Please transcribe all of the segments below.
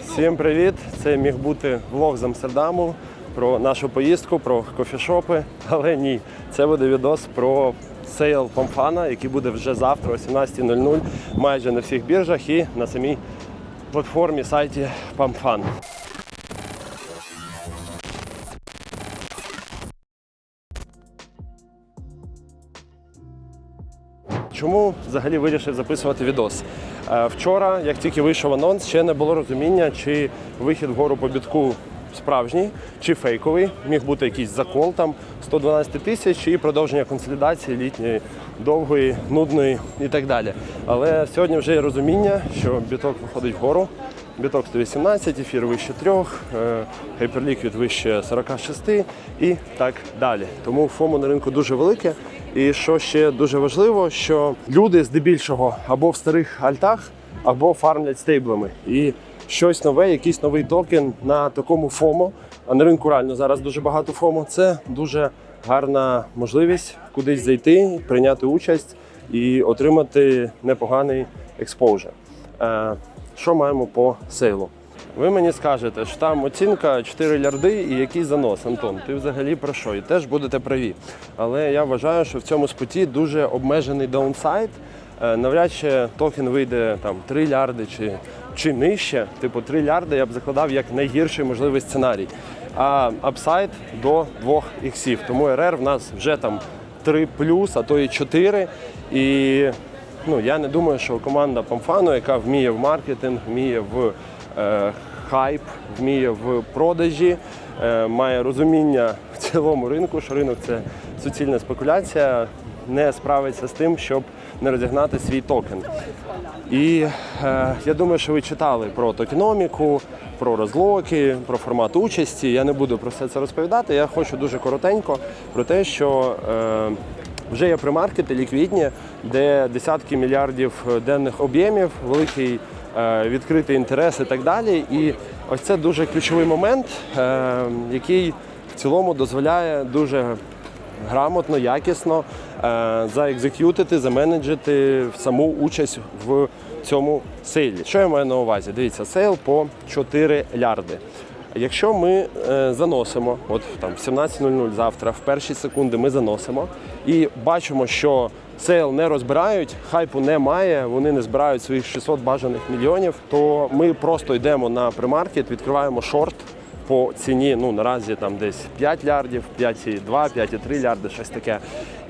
Всім привіт! Це міг бути влог з Амстердаму про нашу поїздку, про кофішопи. Але ні, це буде відос про сейл Памфана, який буде вже завтра о 17.00 майже на всіх біржах і на самій платформі сайті Памфан. Чому взагалі вирішив записувати відос? Е, Вчора, як тільки вийшов анонс, ще не було розуміння, чи вихід вгору по бітку справжній чи фейковий. Міг бути якийсь закол там 112 тисяч і продовження консолідації літньої, довгої, нудної і так далі. Але сьогодні вже є розуміння, що біток виходить вгору. Біток 118, ефір вище 3, Hyperliquid вище 46 і так далі. Тому ФОМО на ринку дуже велике. І що ще дуже важливо, що люди здебільшого або в старих альтах, або фармлять стейблами. І щось нове, якийсь новий токен на такому ФОМО, а на ринку реально зараз дуже багато ФОМО. Це дуже гарна можливість кудись зайти, прийняти участь і отримати непоганий експожер. Е, Що маємо по сейлу? Ви мені скажете, що там оцінка 4 лярди і який занос, Антон. Ти взагалі про що? І теж будете праві. Але я вважаю, що в цьому споті дуже обмежений даунсайд. Е, Навряд чи токен вийде там 3 лярди чи, чи нижче. Типу 3 лярди я б закладав як найгірший можливий сценарій. А апсайд до 2 іксів. Тому РР в нас вже там 3 плюс, а то і 4. І ну, я не думаю, що команда Памфану, яка вміє в маркетинг, вміє в хайп, вміє в продажі, е, має розуміння в цілому ринку, що ринок це суцільна спекуляція, не справиться з тим, щоб не розігнати свій токен. І е, я думаю, що ви читали про токеноміку, про розлоки, про формат участі. Я не буду про все це розповідати. Я хочу дуже коротенько про те, що е, вже є примаркети ліквідні, де десятки мільярдів денних об'ємів, великий е, відкритий інтерес і так далі. І ось це дуже ключовий момент, е, який в цілому дозволяє дуже грамотно, якісно е, заекзекютити, заменеджити саму участь в цьому сейлі. Що я маю на увазі? Дивіться, сейл по 4 лярди. Якщо ми заносимо, от там в 17.00 завтра, в перші секунди ми заносимо і бачимо, що сейл не розбирають, хайпу немає, вони не збирають своїх 600 бажаних мільйонів, то ми просто йдемо на примаркет, відкриваємо шорт по ціні, ну наразі там десь 5 лярдів, 5,2, 5,3 лярди, щось таке.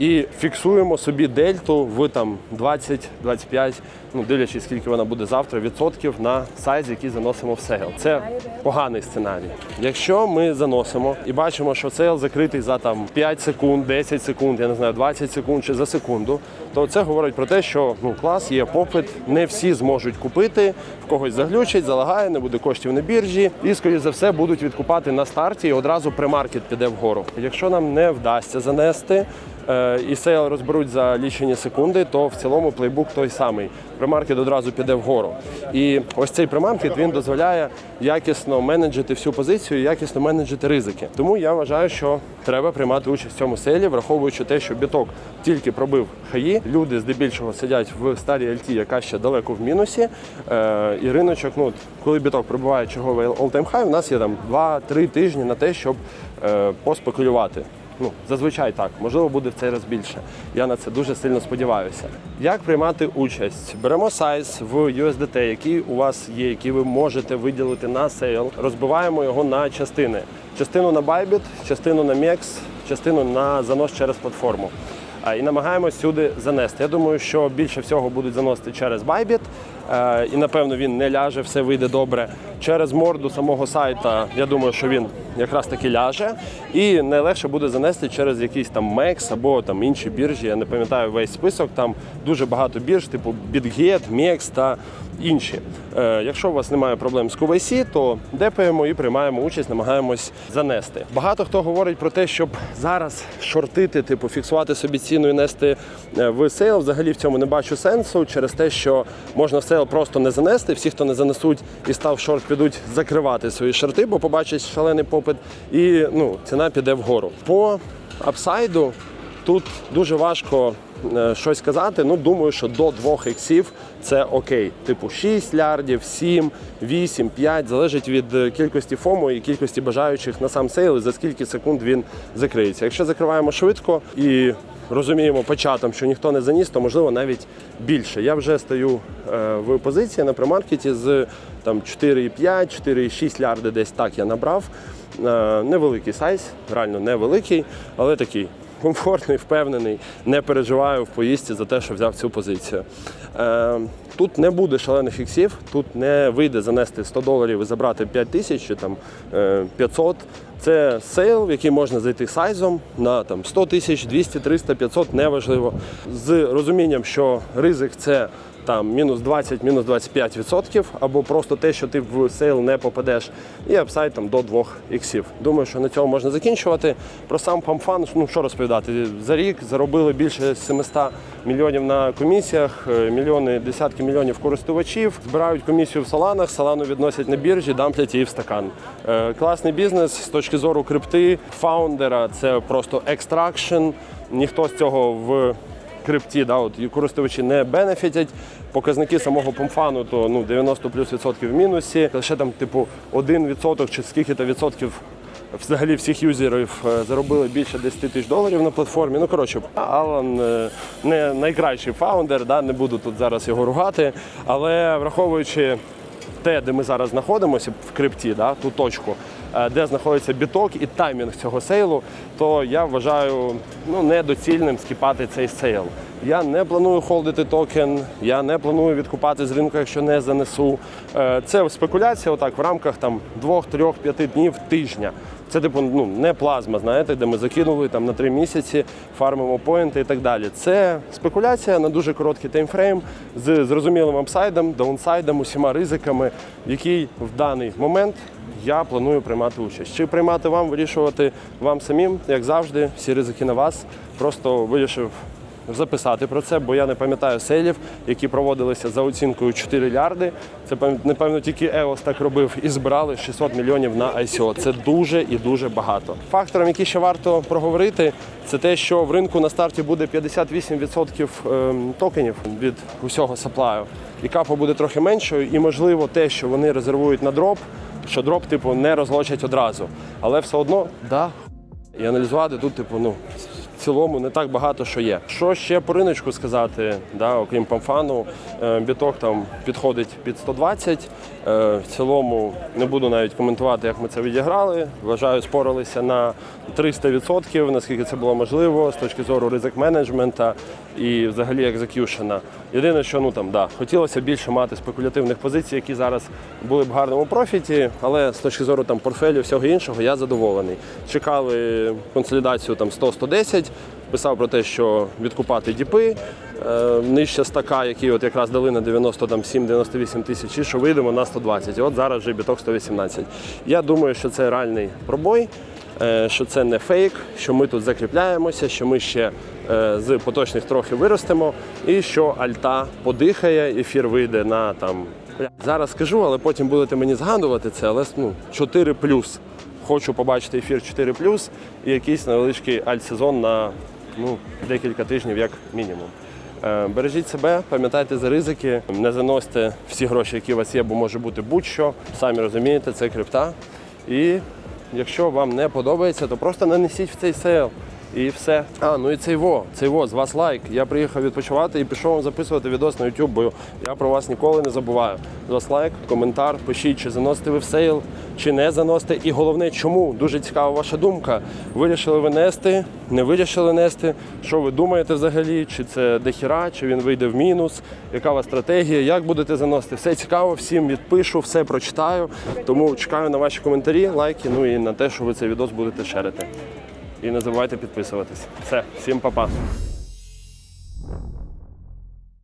І фіксуємо собі дельту в там 20-25, ну дивлячись, скільки вона буде завтра, відсотків на сайз, який заносимо в сейл. Це поганий сценарій. Якщо ми заносимо і бачимо, що сейл закритий за там 5 секунд, 10 секунд, я не знаю, 20 секунд чи за секунду, то це говорить про те, що ну клас, є попит, не всі зможуть купити, в когось заглючить, залагає, не буде коштів на біржі, і скоріш за все будуть відкупати на старті і одразу примаркет піде вгору. Якщо нам не вдасться занести. Е, І сейл розберуть за лічені секунди, то в цілому плейбук той самий. Примаркет одразу піде вгору. І ось цей примаркет він дозволяє якісно менеджити всю позицію, якісно менеджити ризики. Тому я вважаю, що треба приймати участь в цьому селі, враховуючи те, що біток тільки пробив хаї. Люди здебільшого сидять в старій альті, яка ще далеко в мінусі. Е, і риночок, ну коли біток пробиває черговий all-time high, у нас є там 2-3 тижні на те, щоб е, поспекулювати. Ну, зазвичай так, можливо, буде в цей раз більше. Я на це дуже сильно сподіваюся. Як приймати участь? Беремо сайз в USDT, який у вас є, який ви можете виділити на сейл. Розбиваємо його на частини: частину на Bybit, частину на MEX, частину на занос через платформу. І намагаємось сюди занести. Я думаю, що більше всього будуть заносити через Bybit, і напевно він не ляже, все вийде добре. Через морду самого сайта, я думаю, що він якраз таки ляже. І найлегше буде занести через якийсь там MEX або там інші біржі. Я не пам'ятаю весь список. Там дуже багато бірж, типу BitGet, MEX та інші. Е, якщо у вас немає проблем з QVC, то депаємо і приймаємо участь, намагаємось занести. Багато хто говорить про те, щоб зараз шортити, типу фіксувати собі ціну і нести е, в сейл. Взагалі в цьому не бачу сенсу через те, що можна в сейл просто не занести. Всі, хто не занесуть і став шорт, підуть закривати свої шорти, бо побачать шалений попит, і ну ціна піде вгору. По апсайду тут дуже важко щось казати, ну думаю, що до 2 іксів це окей. Типу 6 лярдів, 7, 8, 5, залежить від е, кількості фому і кількості бажаючих на сам сейл, і за скільки секунд він закриється. Якщо закриваємо швидко і розуміємо початом, що ніхто не заніс, то можливо навіть більше. Я вже стою е, в позиції на премаркеті з там 4,5, 4,6 лярди, десь так я набрав. Е, Невеликий сайз, реально невеликий, але такий комфортний, впевнений, не переживаю в поїздці за те, що взяв цю позицію. Е, Тут не буде шалених фіксів, тут не вийде занести 100 доларів і забрати 5 тисяч чи там е, 500. Це сейл, в який можна зайти сайзом на там 100 тисяч, 200, 300, 500, неважливо. З розумінням, що ризик це там мінус 20, мінус 25 відсотків, або просто те, що ти в сейл не попадеш, і апсайд там до 2 іксів. Думаю, що на цьому можна закінчувати. Про сам памфан, ну що розповідати, за рік заробили більше 700 мільйонів на комісіях, е, мільйони, десятки мільйонів користувачів, збирають комісію в саланах, салану відносять на біржі, дамплять її в стакан. Е, Класний бізнес з точки зору крипти, фаундера, це просто екстракшн. Ніхто з цього в крипті, да, от користувачі не бенефітять. Показники самого помфану то ну 90 плюс відсотків в мінусі. Лише там, типу, один відсоток чи скільки то відсотків взагалі всіх юзерів е, заробили більше 10 тисяч доларів на платформі. Ну коротше, Алан е, не найкращий фаундер, да, не буду тут зараз його ругати, але враховуючи те, де ми зараз знаходимося в крипті, да, ту точку, де знаходиться біток і таймінг цього сейлу, то я вважаю ну, недоцільним скіпати цей сейл. Я не планую холдити токен, я не планую відкупати з ринку, якщо не занесу. Е, Це спекуляція, отак в рамках там двох, трьох, п'яти днів тижня. Це типу ну не плазма, знаєте, де ми закинули там на три місяці, фармимо поінти і так далі. Це спекуляція на дуже короткий таймфрейм з зрозумілим апсайдом, даунсайдом, усіма ризиками, який в даний момент я планую приймати участь. Чи приймати вам, вирішувати вам самим, як завжди, всі ризики на вас. Просто вирішив записати про це, бо я не пам'ятаю сейлів, які проводилися за оцінкою 4 лярди. Це напевно тільки EOS так робив і збирали 600 мільйонів на ICO. Це дуже і дуже багато. Фактором, який ще варто проговорити, це те, що в ринку на старті буде 58% ем, токенів від усього саплаю. І капа буде трохи меншою, і можливо те, що вони резервують на дроп, що дроп, типу, не розлочать одразу. Але все одно, да, і аналізувати тут, типу, ну. Цілому не так багато що є. Що ще по риночку сказати, да, окрім памфану, е, біток там підходить під 120. Е, В цілому не буду навіть коментувати, як ми це відіграли. Вважаю, спорилися на 300%, наскільки це було можливо з точки зору ризик менеджмента і взагалі екзекюшена. Єдине, що ну там да, хотілося більше мати спекулятивних позицій, які зараз були б гарному профіті, але з точки зору там портфелю всього іншого я задоволений. Чекали консолідацію там 100-110, писав про те, що відкупати діпи е, нижче стака, які от якраз дали на 97-98 тисяч, і що вийдемо на 120. І от зараз вже біток 118. Я думаю, що це реальний пробой. е, Що це не фейк, що ми тут закріпляємося, що ми ще е, з поточних трохи виростемо, і що альта подихає, ефір вийде на там. Зараз скажу, але потім будете мені згадувати це, але ну, 4 Хочу побачити ефір 4 плюс і якийсь невеличкий альтсезон на ну, декілька тижнів, як мінімум. Е, Бережіть себе, пам'ятайте за ризики, не заносьте всі гроші, які у вас є, бо може бути будь-що. Самі розумієте, це крипта. І якщо вам не подобається, то просто нанесіть в цей сейл. І все. А, ну і цей во, цей во, з вас лайк. Я приїхав відпочивати і пішов вам записувати відос на YouTube, бо я про вас ніколи не забуваю. З вас лайк, коментар, пишіть, чи заносите ви в сейл, чи не заносите. І головне, чому? Дуже цікава ваша думка. Вирішили ви нести, не вирішили нести. Що ви думаєте взагалі? Чи це дохіра, чи він вийде в мінус? Яка у вас стратегія? Як будете заносити? Все цікаво, всім відпишу, все прочитаю. Тому чекаю на ваші коментарі, лайки, ну і на те, що ви цей відос будете шерити. І не забувайте підписуватись. Все, всім па-па.